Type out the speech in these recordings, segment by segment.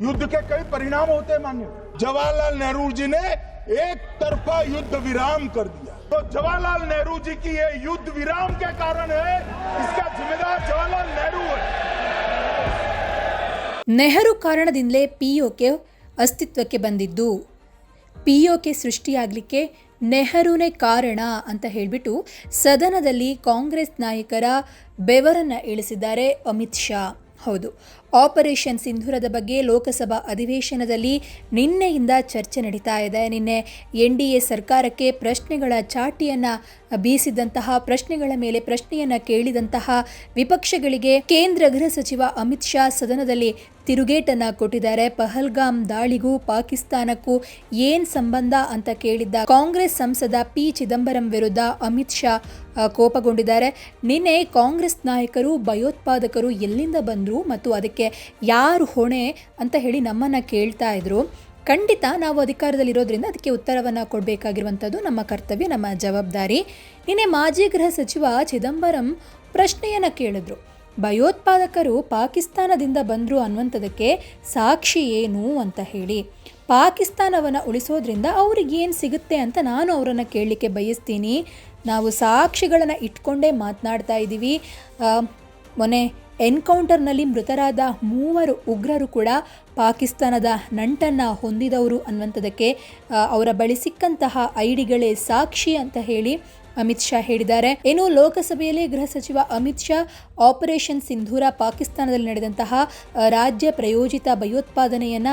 युद्ध के कई परिणाम होते हैं मान्य जवाहरलाल नेहरू जी ने एक तरफा युद्ध विराम कर दिया तो जवाहरलाल नेहरू जी की ये युद्ध विराम के कारण है इसका जिम्मेदार जवाहरलाल नेहरू है ನೆಹರು ಕಾರಣದಿಂದಲೇ ಪಿ ಕೆ ಅಸ್ತಿತ್ವಕ್ಕೆ ಬಂದಿದ್ದು ಪಿ ಕೆ ಸೃಷ್ಟಿಯಾಗಲಿಕ್ಕೆ ನೆಹರುನೇ ಕಾರಣ ಅಂತ ಹೇಳಿಬಿಟ್ಟು ಸದನದಲ್ಲಿ ಕಾಂಗ್ರೆಸ್ ನಾಯಕರ ಬೆವರನ್ನು ಇಳಿಸಿದ್ದಾರೆ ಅಮಿತ್ ಶಾ ಹೌದು ಆಪರೇಷನ್ ಸಿಂಧೂರದ ಬಗ್ಗೆ ಲೋಕಸಭಾ ಅಧಿವೇಶನದಲ್ಲಿ ನಿನ್ನೆಯಿಂದ ಚರ್ಚೆ ನಡೀತಾ ಇದೆ. ನಿನ್ನೆ ಎನ್ ಡಿ ಎ ಸರ್ಕಾರಕ್ಕೆ ಪ್ರಶ್ನೆಗಳ ಚಾಟಿಯನ್ನು ಬೀಸಿದಂತಹ, ಪ್ರಶ್ನೆಗಳ ಮೇಲೆ ಪ್ರಶ್ನೆಯನ್ನು ಕೇಳಿದಂತಹ ವಿಪಕ್ಷಗಳಿಗೆ ಕೇಂದ್ರ ಗೃಹ ಸಚಿವ ಅಮಿತ್ ಶಾ ಸದನದಲ್ಲಿ ತಿರುಗೇಟನ್ನು ಕೊಟ್ಟಿದ್ದಾರೆ. ಪಹಲ್ಗಾಮ್ ದಾಳಿಗೂ ಪಾಕಿಸ್ತಾನಕ್ಕೂ ಏನ್ ಸಂಬಂಧ ಅಂತ ಕೇಳಿದ್ದ ಕಾಂಗ್ರೆಸ್ ಸಂಸದ ಪಿ ಚಿದಂಬರಂ ವಿರುದ್ಧ ಅಮಿತ್ ಶಾ ಕೋಪಗೊಂಡಿದ್ದಾರೆ. ನಿನ್ನೆ ಕಾಂಗ್ರೆಸ್ ನಾಯಕರು, ಭಯೋತ್ಪಾದಕರು ಎಲ್ಲಿಂದ ಬಂದರು ಮತ್ತು ಅದಕ್ಕೆ ಯಾರು ಹೊಣೆ ಅಂತ ಹೇಳಿ ನಮ್ಮನ್ನು ಕೇಳ್ತಾ ಇದ್ರು. ಖಂಡಿತ ನಾವು ಅಧಿಕಾರದಲ್ಲಿರೋದ್ರಿಂದ ಅದಕ್ಕೆ ಉತ್ತರವನ್ನು ಕೊಡಬೇಕಾಗಿರುವಂಥದ್ದು ನಮ್ಮ ಕರ್ತವ್ಯ, ನಮ್ಮ ಜವಾಬ್ದಾರಿ. ನಿನ್ನೆ ಮಾಜಿ ಗೃಹ ಸಚಿವ ಚಿದಂಬರಂ ಪ್ರಶ್ನೆಯನ್ನು ಕೇಳಿದ್ರು. ಭಯೋತ್ಪಾದಕರು ಪಾಕಿಸ್ತಾನದಿಂದ ಬಂದರು ಅನ್ನುವಂಥದಕ್ಕೆ ಸಾಕ್ಷಿ ಏನು ಅಂತ ಹೇಳಿ. ಪಾಕಿಸ್ತಾನವನ್ನು ಉಳಿಸೋದ್ರಿಂದ ಅವ್ರಿಗೇನು ಸಿಗುತ್ತೆ ಅಂತ ನಾನು ಅವರನ್ನು ಕೇಳಲಿಕ್ಕೆ ಬಯಸ್ತೀನಿ. ನಾವು ಸಾಕ್ಷಿಗಳನ್ನು ಇಟ್ಕೊಂಡೇ ಮಾತನಾಡ್ತಾ ಇದ್ದೀವಿ ಮೊನ್ನೆ ಎನ್ಕೌಂಟರ್ನಲ್ಲಿ ಮೃತರಾದ ಮೂವರು ಉಗ್ರರು ಕೂಡ ಪಾಕಿಸ್ತಾನದ ನಂಟನ್ನು ಹೊಂದಿದವರು ಅನ್ನುವಂಥದ್ದಕ್ಕೆ ಅವರ ಬಳಿ ಸಿಕ್ಕಂತಹ ಐಡಿಗಳೇ ಸಾಕ್ಷಿ ಅಂತ ಹೇಳಿ ಅಮಿತ್ ಶಾ ಹೇಳಿದ್ದಾರೆ. ಏನು ಲೋಕಸಭೆಯಲ್ಲಿ ಗೃಹ ಸಚಿವ ಅಮಿತ್ ಶಾ ಆಪರೇಷನ್ ಸಿಂಧೂರ ಪಾಕಿಸ್ತಾನದಲ್ಲಿ ನಡೆದಂತಹ ರಾಜ್ಯ ಪ್ರಯೋಜಿತ ಭಯೋತ್ಪಾದನೆಯನ್ನ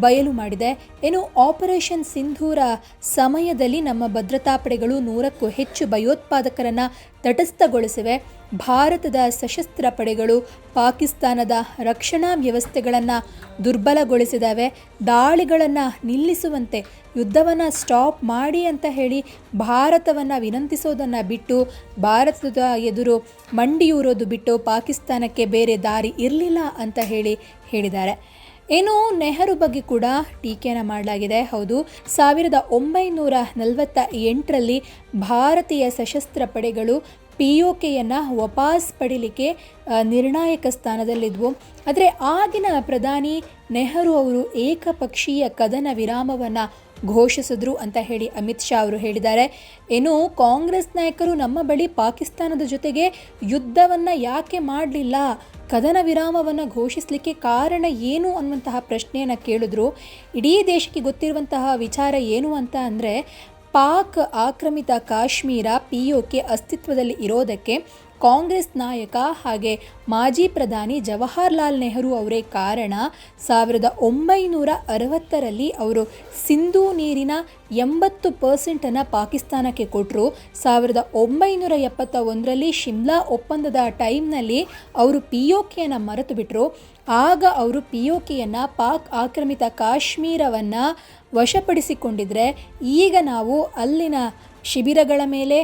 ಬಯಲು ಮಾಡಿದೆ. ಏನು, ಆಪರೇಷನ್ ಸಿಂಧೂರ ಸಮಯದಲ್ಲಿ ನಮ್ಮ ಭದ್ರತಾ ಪಡೆಗಳು ನೂರಕ್ಕೂ ಹೆಚ್ಚು ಭಯೋತ್ಪಾದಕರನ್ನ ತಟಸ್ಥಗೊಳಿಸಿವೆ. ಭಾರತದ ಸಶಸ್ತ್ರ ಪಡೆಗಳು ಪಾಕಿಸ್ತಾನದ ರಕ್ಷಣಾ ವ್ಯವಸ್ಥೆಗಳನ್ನು ದುರ್ಬಲಗೊಳಿಸಿದಾವೆ. ದಾಳಿಗಳನ್ನು ನಿಲ್ಲಿಸುವಂತೆ ಯುದ್ಧವನ್ನು ಸ್ಟಾಪ್ ಮಾಡಿ ಅಂತ ಹೇಳಿ ಭಾರತವನ್ನು ವಿನಂತಿಸೋದನ್ನು ಬಿಟ್ಟು, ಭಾರತದ ಎದುರು ಮಂಡಿಯೂರೋದು ಬಿಟ್ಟು ಪಾಕಿಸ್ತಾನಕ್ಕೆ ಬೇರೆ ದಾರಿ ಇರಲಿಲ್ಲ ಅಂತ ಹೇಳಿ ಹೇಳಿದ್ದಾರೆ. ಏನು ನೆಹರು ಬಗ್ಗೆ ಕೂಡ ಟೀಕೆಯನ್ನು ಮಾಡಲಾಗಿದೆ. ಹೌದು, ಸಾವಿರದ ಒಂಬೈನೂರ ನಲವತ್ತ ಎಂಟರಲ್ಲಿ ಭಾರತೀಯ ಸಶಸ್ತ್ರ ಪಡೆಗಳು ಪಿ ಯು ಕೆಯನ್ನು ವಾಪಸ್ ಪಡೀಲಿಕ್ಕೆ ನಿರ್ಣಾಯಕ ಸ್ಥಾನದಲ್ಲಿದ್ವು. ಆದರೆ ಆಗಿನ ಪ್ರಧಾನಿ ನೆಹರು ಅವರು ಏಕಪಕ್ಷೀಯ ಕದನ ವಿರಾಮವನ್ನು ಘೋಷಿಸಿದ್ರು ಅಂತ ಹೇಳಿ ಅಮಿತ್ ಶಾ ಅವರು ಹೇಳಿದ್ದಾರೆ. ಏನು ಕಾಂಗ್ರೆಸ್ ನಾಯಕರು ನಮ್ಮ ಬಳಿ ಪಾಕಿಸ್ತಾನದ ಜೊತೆಗೆ ಯುದ್ಧವನ್ನು ಯಾಕೆ ಮಾಡಲಿಲ್ಲ? ಕದನ ವಿರಾಮವನ್ನು ಘೋಷಿಸಲಿಕ್ಕೆ ಕಾರಣ ಏನು ಅನ್ನುವಂತಹ ಪ್ರಶ್ನೆಯನ್ನು ಕೇಳಿದ್ರು. ಇಡೀ ದೇಶಕ್ಕೆ ಗೊತ್ತಿರುವಂತಹ ವಿಚಾರ ಏನು ಅಂತ ಅಂದರೆ ಪಾಕ್ ಆಕ್ರಮಿತ ಕಾಶ್ಮೀರ ಪಿ ಕೆ ಅಸ್ತಿತ್ವದಲ್ಲಿ ಇರೋದಕ್ಕೆ ಕಾಂಗ್ರೆಸ್ ನಾಯಕ ಹಾಗೆ ಮಾಜಿ ಪ್ರಧಾನಿ ಜವಾಹರ್ಲಾಲ್ ನೆಹರು ಅವರೇ ಕಾರಣ ಸಾವಿರದ ಒಂಬೈನೂರ ಅರವತ್ತರಲ್ಲಿ ಅವರು ಸಿಂಧೂ ನೀರಿನ ಎಂಬತ್ತು ಪರ್ಸೆಂಟನ್ನು ಪಾಕಿಸ್ತಾನಕ್ಕೆ ಕೊಟ್ಟರು ಸಾವಿರದ ಒಂಬೈನೂರ ಎಪ್ಪತ್ತ ಒಂದರಲ್ಲಿ ಶಿಮ್ಲಾ ಒಪ್ಪಂದದ ಟೈಮ್ನಲ್ಲಿ ಅವರು ಪಿ ಒ ಕೆಯನ್ನು ಮರೆತು ಬಿಟ್ಟರು ಆಗ ಅವರು ಪಿ ಒ ಕೆಯನ್ನು ಪಾಕ್ ಆಕ್ರಮಿತ ಕಾಶ್ಮೀರವನ್ನು ವಶಪಡಿಸಿಕೊಂಡಿದ್ರೆ ಈಗ ನಾವು ಅಲ್ಲಿನ ಶಿಬಿರಗಳ ಮೇಲೆ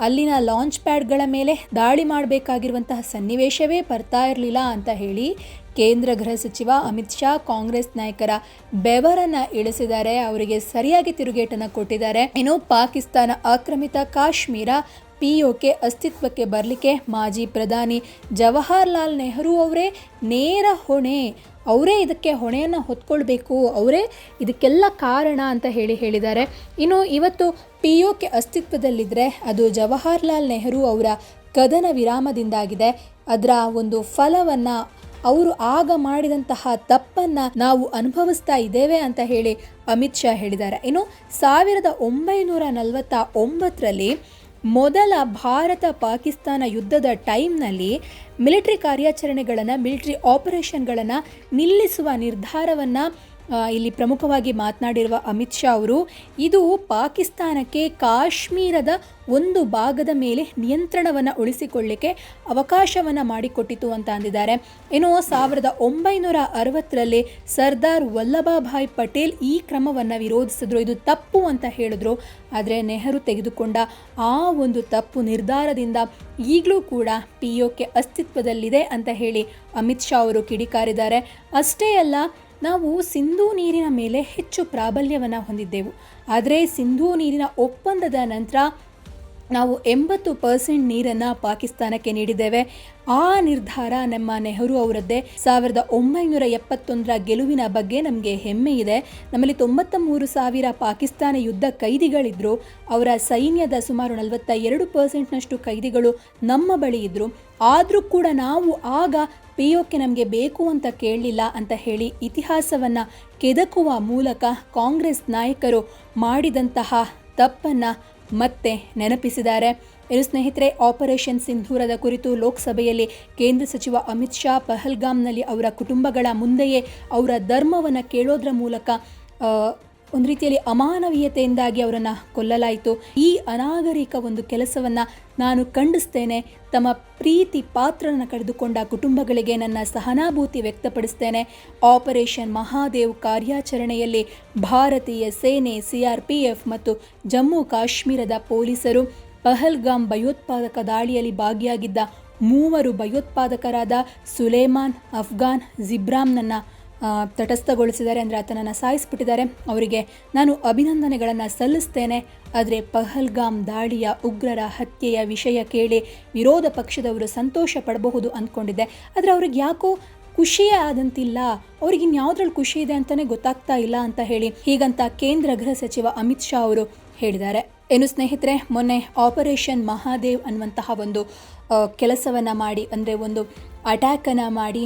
ಅಲ್ಲಿನ ಲಾಂಚ್ ಪ್ಯಾಡ್ಗಳ ಮೇಲೆ ದಾಳಿ ಮಾಡಬೇಕಾಗಿರುವಂತಹ ಸನ್ನಿವೇಶವೇ ಬರ್ತಾ ಇರಲಿಲ್ಲ ಅಂತ ಹೇಳಿ ಕೇಂದ್ರ ಗೃಹ ಸಚಿವ ಅಮಿತ್ ಶಾ ಕಾಂಗ್ರೆಸ್ ನಾಯಕರ ಬೆವರನ್ನು ಇಳಿಸಿದ್ದಾರೆ. ಅವರಿಗೆ ಸರಿಯಾಗಿ ತಿರುಗೇಟನ್ನು ಕೊಟ್ಟಿದ್ದಾರೆ. ಇನ್ನು ಪಾಕಿಸ್ತಾನ ಆಕ್ರಮಿತ ಕಾಶ್ಮೀರ ಪಿ ಕೆ ಅಸ್ತಿತ್ವಕ್ಕೆ ಬರಲಿಕ್ಕೆ ಮಾಜಿ ಪ್ರಧಾನಿ ಜವಾಹರ್ಲಾಲ್ ನೆಹರು ಅವರೇ ನೇರ ಹೊಣೆ. ಅವರೇ ಇದಕ್ಕೆ ಹೊಣೆಯನ್ನು ಹೊತ್ಕೊಳ್ಬೇಕು. ಅವರೇ ಇದಕ್ಕೆಲ್ಲ ಕಾರಣ ಅಂತ ಹೇಳಿ ಹೇಳಿದ್ದಾರೆ. ಇನ್ನು ಇವತ್ತು ಪಿ ಕೆ ಅಸ್ತಿತ್ವದಲ್ಲಿದ್ದರೆ ಅದು ಜವಾಹರ್ಲಾಲ್ ನೆಹರು ಅವರ ಕದನ ವಿರಾಮದಿಂದಾಗಿದೆ. ಅದರ ಒಂದು ಫಲವನ್ನು ಅವರು ಆಗ ಮಾಡಿದಂತಹ ತಪ್ಪನ್ನು ನಾವು ಅನುಭವಿಸ್ತಾ ಇದ್ದೇವೆ ಅಂತ ಹೇಳಿ ಅಮಿತ್ ಶಾ ಹೇಳಿದ್ದಾರೆ. ಇನ್ನು ಸಾವಿರದ ಒಂಬೈನೂರ ನಲವತ್ತ ಒಂಬತ್ತರಲ್ಲಿ ಮೊದಲ ಭಾರತ ಪಾಕಿಸ್ತಾನ ಯುದ್ಧದ ಟೈಮ್ನಲ್ಲಿ ಮಿಲಿಟರಿ ಕಾರ್ಯಾಚರಣೆಗಳನ್ನು ಮಿಲಿಟರಿ ಆಪರೇಷನ್ಗಳನ್ನು ನಿಲ್ಲಿಸುವ ನಿರ್ಧಾರವನ್ನು ಇಲ್ಲಿ ಪ್ರಮುಖವಾಗಿ ಮಾತನಾಡಿರುವ ಅಮಿತ್ ಶಾ ಅವರು, ಇದು ಪಾಕಿಸ್ತಾನಕ್ಕೆ ಕಾಶ್ಮೀರದ ಒಂದು ಭಾಗದ ಮೇಲೆ ನಿಯಂತ್ರಣವನ್ನು ಉಳಿಸಿಕೊಳ್ಳಿಕ್ಕೆ ಅವಕಾಶವನ್ನು ಮಾಡಿಕೊಟ್ಟಿತು ಅಂತ ಅಂದಿದ್ದಾರೆ. ಏನೋ ಸಾವಿರದ ಒಂಬೈನೂರ ಅರವತ್ತರಲ್ಲಿ ಸರ್ದಾರ್ ವಲ್ಲಭಭಾಯ್ ಪಟೇಲ್ ಈ ಕ್ರಮವನ್ನು ವಿರೋಧಿಸಿದ್ರು. ಇದು ತಪ್ಪು ಅಂತ ಹೇಳಿದ್ರು. ಆದರೆ ನೆಹರು ತೆಗೆದುಕೊಂಡ ಆ ಒಂದು ತಪ್ಪು ನಿರ್ಧಾರದಿಂದ ಈಗಲೂ ಕೂಡ ಪಿ ಕೆ ಅಸ್ತಿತ್ವದಲ್ಲಿದೆ ಅಂತ ಹೇಳಿ ಅಮಿತ್ ಶಾ ಅವರು ಕಿಡಿಕಾರಿದ್ದಾರೆ. ಅಷ್ಟೇ ಅಲ್ಲ ನಾವು ಸಿಂಧೂ ನೀರಿನ ಮೇಲೆ ಹೆಚ್ಚು ಪ್ರಾಬಲ್ಯವನ್ನು ಹೊಂದಿದ್ದೆವು. ಆದರೆ ಸಿಂಧೂ ನೀರಿನ ಒಪ್ಪಂದದ ನಂತರ ನಾವು ಎಂಬತ್ತು ಪರ್ಸೆಂಟ್ ನೀರನ್ನು ಪಾಕಿಸ್ತಾನಕ್ಕೆ ನೀಡಿದ್ದೇವೆ. ಆ ನಿರ್ಧಾರ ನಮ್ಮ ನೆಹರು ಅವರದ್ದೇ. ಸಾವಿರದ ಒಂಬೈನೂರ ಎಪ್ಪತ್ತೊಂದರ ಗೆಲುವಿನ ಬಗ್ಗೆ ನಮಗೆ ಹೆಮ್ಮೆ ಇದೆ. ನಮ್ಮಲ್ಲಿ ತೊಂಬತ್ತ ಮೂರು ಸಾವಿರ ಪಾಕಿಸ್ತಾನ ಯುದ್ಧ ಕೈದಿಗಳಿದ್ರು. ಅವರ ಸೈನ್ಯದ ಸುಮಾರು ನಲವತ್ತ ಎರಡು ಪರ್ಸೆಂಟ್ನಷ್ಟು ಕೈದಿಗಳು ನಮ್ಮ ಬಳಿ ಇದ್ದರು ಆದರೂ ಕೂಡ ನಾವು ಆಗ ಪಿ ಓಕೆ ನಮಗೆ ಬೇಕು ಅಂತ ಕೇಳಲಿಲ್ಲ ಅಂತ ಹೇಳಿ ಇತಿಹಾಸವನ್ನು ಕೆದಕುವ ಮೂಲಕ ಕಾಂಗ್ರೆಸ್ ನಾಯಕರು ಮಾಡಿದಂತಹ ತಪ್ಪನ್ನು ಮತ್ತೆ ನೆನಪಿಸಿದ್ದಾರೆ. ಇನ್ನು ಸ್ನೇಹಿತರೆ ಆಪರೇಷನ್ ಸಿಂಧೂರದ ಕುರಿತು ಲೋಕಸಭೆಯಲ್ಲಿ ಕೇಂದ್ರ ಸಚಿವ ಅಮಿತ್ ಶಾ ಪಹಲ್ಗಾಮ್ನಲ್ಲಿ ಅವರ ಕುಟುಂಬಗಳ ಮುಂದೆಯೇ ಅವರ ಧರ್ಮವನ್ನು ಕೇಳೋದ್ರ ಮೂಲಕ ಒಂದು ರೀತಿಯಲ್ಲಿ ಅಮಾನವೀಯತೆಯಿಂದಾಗಿ ಅವರನ್ನು ಕೊಲ್ಲಲಾಯಿತು. ಈ ಅನಾಗರಿಕ ಒಂದು ಕೆಲಸವನ್ನು ನಾನು ಖಂಡಿಸ್ತೇನೆ. ತಮ್ಮ ಪ್ರೀತಿ ಪಾತ್ರನ ಕಳೆದುಕೊಂಡ ಕುಟುಂಬಗಳಿಗೆ ನನ್ನ ಸಹನಾಭೂತಿ ವ್ಯಕ್ತಪಡಿಸ್ತೇನೆ. ಆಪರೇಷನ್ ಮಹಾದೇವ್ ಕಾರ್ಯಾಚರಣೆಯಲ್ಲಿ ಭಾರತೀಯ ಸೇನೆ ಸಿಆರ್ಪಿಎಫ್ ಮತ್ತು ಜಮ್ಮು ಕಾಶ್ಮೀರದ ಪೊಲೀಸರು ಪಹಲ್ಗಾಮ್ ಭಯೋತ್ಪಾದಕ ದಾಳಿಯಲ್ಲಿ ಭಾಗಿಯಾಗಿದ್ದ ಮೂವರು ಭಯೋತ್ಪಾದಕರಾದ ಸುಲೇಮಾನ್, ಅಫ್ಘಾನ್ ಜಿಬ್ರಾಮ್ನನ್ನು ತಟಸ್ಥಗೊಳಿಸಿದ್ದಾರೆ ಅಂದರೆ ಆತನನ್ನು ಸಾಯಿಸಿಬಿಟ್ಟಿದ್ದಾರೆ. ಅವರಿಗೆ ನಾನು ಅಭಿನಂದನೆಗಳನ್ನು ಸಲ್ಲಿಸ್ತೇನೆ. ಆದರೆ ಪಹಲ್ಗಾಮ್ ದಾಳಿಯ ಉಗ್ರರ ಹತ್ಯೆಯ ವಿಷಯ ಕೇಳಿ ವಿರೋಧ ಪಕ್ಷದವರು ಸಂತೋಷ ಪಡಬಹುದು ಅಂದ್ಕೊಂಡಿದ್ದೆ ಆದರೆ ಅವ್ರಿಗೆ ಯಾಕೋ ಖುಷಿಯೇ ಆದಂತಿಲ್ಲ. ಅವ್ರಿಗೆ ಇನ್ಯಾವುದ್ರಲ್ಲಿ ಖುಷಿ ಇದೆ ಅಂತಲೇ ಗೊತ್ತಾಗ್ತಾ ಇಲ್ಲ ಅಂತ ಹೇಳಿ ಹೀಗಂತ ಕೇಂದ್ರ ಗೃಹ ಸಚಿವ ಅಮಿತ್ ಶಾ ಅವರು ಹೇಳಿದ್ದಾರೆ. ಏನು ಸ್ನೇಹಿತರೆ, ಮೊನ್ನೆ ಆಪರೇಷನ್ ಮಹಾದೇವ್ ಅನ್ನುವಂತಹ ಒಂದು ಕೆಲಸವನ್ನು ಮಾಡಿ, ಅಂದರೆ ಒಂದು ಅಟ್ಯಾಕನ್ನು ಮಾಡಿ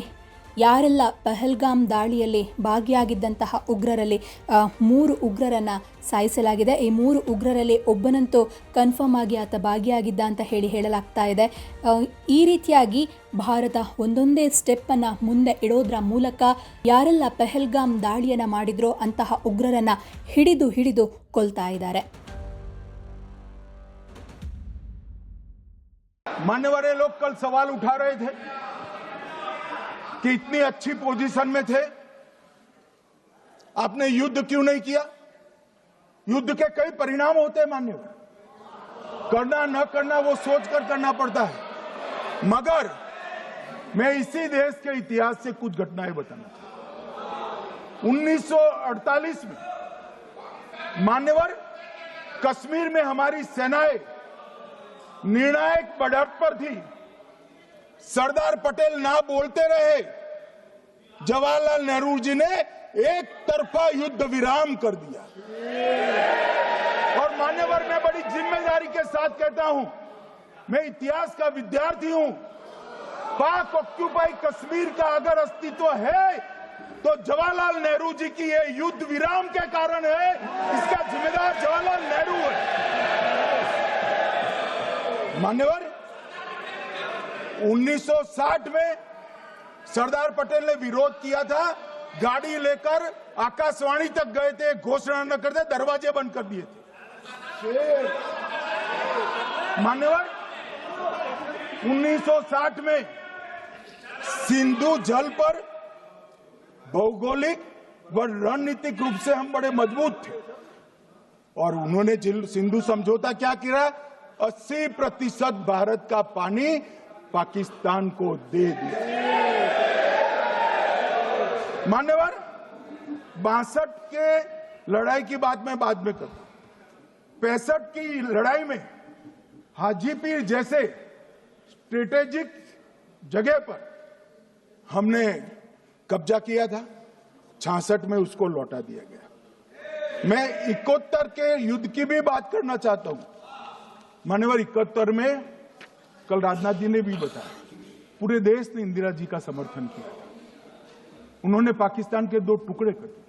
ಯಾರೆಲ್ಲ ಪಹಲ್ಗಾಮ್ ದಾಳಿಯಲ್ಲಿ ಭಾಗಿಯಾಗಿದ್ದಂತಹ ಉಗ್ರರಲ್ಲಿ ಆ, ಮೂರು ಉಗ್ರರನ್ನು ಸಾಯಿಸಲಾಗಿದೆ ಈ ಮೂರು ಉಗ್ರರಲ್ಲಿ ಒಬ್ಬನಂತೂ ಕನ್ಫರ್ಮ್ ಆಗಿ ಆತ ಭಾಗಿಯಾಗಿದ್ದ ಅಂತ ಹೇಳಿ ಹೇಳಲಾಗ್ತಾ ಇದೆ ಆ, ಈ ರೀತಿಯಾಗಿ ಭಾರತ ಒಂದೊಂದೇ ಸ್ಟೆಪ್ಪನ್ನು ಮುಂದೆ ಇಡೋದ್ರ ಮೂಲಕ ಯಾರೆಲ್ಲ ಪಹಲ್ಗಾಮ್ ದಾಳಿಯನ್ನು ಮಾಡಿದ್ರೋ ಅಂತಹ ಉಗ್ರರನ್ನು ಹಿಡಿದು ಹಿಡಿದು ಕೊಲ್ತಾ ಇದ್ದಾರೆ मान्यवर लोग कल सवाल उठा रहे थे कि इतनी अच्छी पोजीशन में थे। आपने युद्ध क्यों नहीं किया? युद्ध के कई परिणाम होते हैं मान्यवर करना न करना, वो सोच कर करना पड़ता है। मगर मैं इसी देश के इतिहास से कुछ घटनाएँ बताना चाहता हूँ। 1948 में, मान्यवर, कश्मीर में हमारी सेनाएँ निर्णायक बढ़त पर थी। सरदार पटेल ना बोलते रहे। जवाहरलाल नेहरू जी ने एक तरफा युद्ध विराम कर दिया। और मान्यवर, मैं बड़ी ज़िम्मेदारी के साथ कहता हूँ, मैं इतिहास का विद्यार्थी हूँ। पाक ऑक्यूपाई कश्मीर का अगर अस्तित्व है तो जवाहरलाल नेहरू जी की ये युद्ध विराम के कारण है, इसका जिम्मेदार जवाहरलाल नेहरू है। मान्यवर 1960 में सरदार पटेल ने विरोध किया था। गाड़ी लेकर आकाशवाणी तक गए थे, घोषणा न करते, दरवाजे बंद कर दिए थे। मान्यवर 1960 में सिंधु जल पर भौगोलिक व रणनीतिक रूप से हम बड़े मज़बूत थे। और उन्होंने सिंधु समझौता क्या किया? 80 प्रतिशत भारत का पानी पाकिस्तान को दे दिया मान्यवर, बासठ के लड़ाई की बात मैं बाद में करता हूँ पैंसठ की लड़ाई में हाजीपीर जैसे स्ट्रेटेजिक जगह पर हमने कब्जा किया था। छासठ में उसको लौटा दिया गया। मैं इकहत्तर के युद्ध की भी बात करना चाहता हूँ। मान्यवर, इकहत्तर में कल राजनाथ जी ने भी बताया। पूरे देश ने इंदिरा जी का समर्थन किया। उन्होंने पाकिस्तान के दो टुकड़े कर दिए।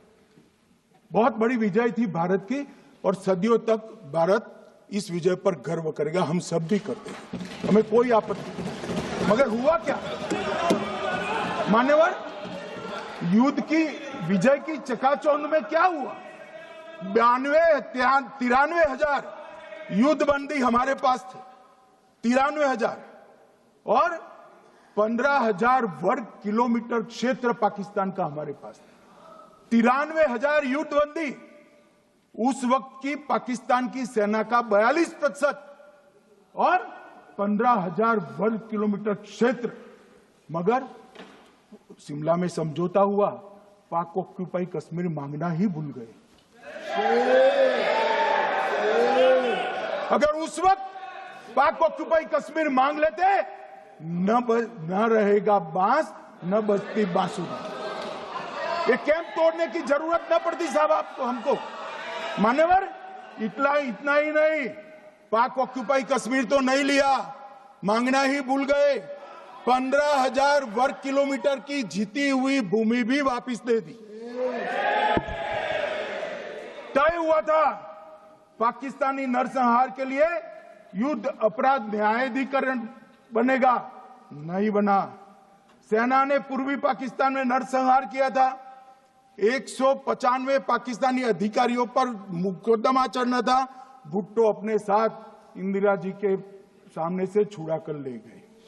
बहुत बड़ी विजय थी भारत की और सदियों तक भारत इस विजय पर गर्व करेगा। हम सब भी करते हैं। हमें कोई आपत्ति मगर हुआ क्या? मान्यवर, युद्ध की, विजय की चकाचौंध में क्या हुआ? बयानवे तिरानवे हज़ार युद्ध बंदी हमारे पास थे। तिरानवे हज़ार। और पंद्रह हज़ार वर्ग किलोमीटर क्षेत्र पाकिस्तान का हमारे पास तिरानवे हज़ार युद्ध बंदी उस वक्त की पाकिस्तान की सेना का बयालीस प्रतिशत। और पंद्रह हज़ार वर्ग किलोमीटर क्षेत्र। मगर शिमला में समझौता हुआ, पाक ऑक्यूपाई कश्मीर मांगना ही भूल गए। अगर उस वक्त पाक ऑक्युपाई कश्मीर मांग लेते न ब, न रहेगा बाँस न बचती बांसुरी। ये कैंप तोड़ने की ज़रूरत न पड़ती साहब आपको हमको। मान्यवर इतना इतना ही नहीं। पाक ऑक्यूपाई कश्मीर तो नहीं लिया। मांगना ही भूल गए। पंद्रह हज़ार वर्ग किलोमीटर की जीती हुई भूमि भी वापस दे दी। तय हुआ था पाकिस्तानी नरसंहार के लिए युद्ध, अपराध, न्यायाधिकरण बनेगा। नहीं बना। सेना ने पूर्वी पाकिस्तान में नरसंहार किया था। एक पाकिस्तानी अधिकारियों पर मुकदमा चढ़ना था। भुट्टो अपने साथ इंदिरा जी के सामने से छुड़ा कर ले गए।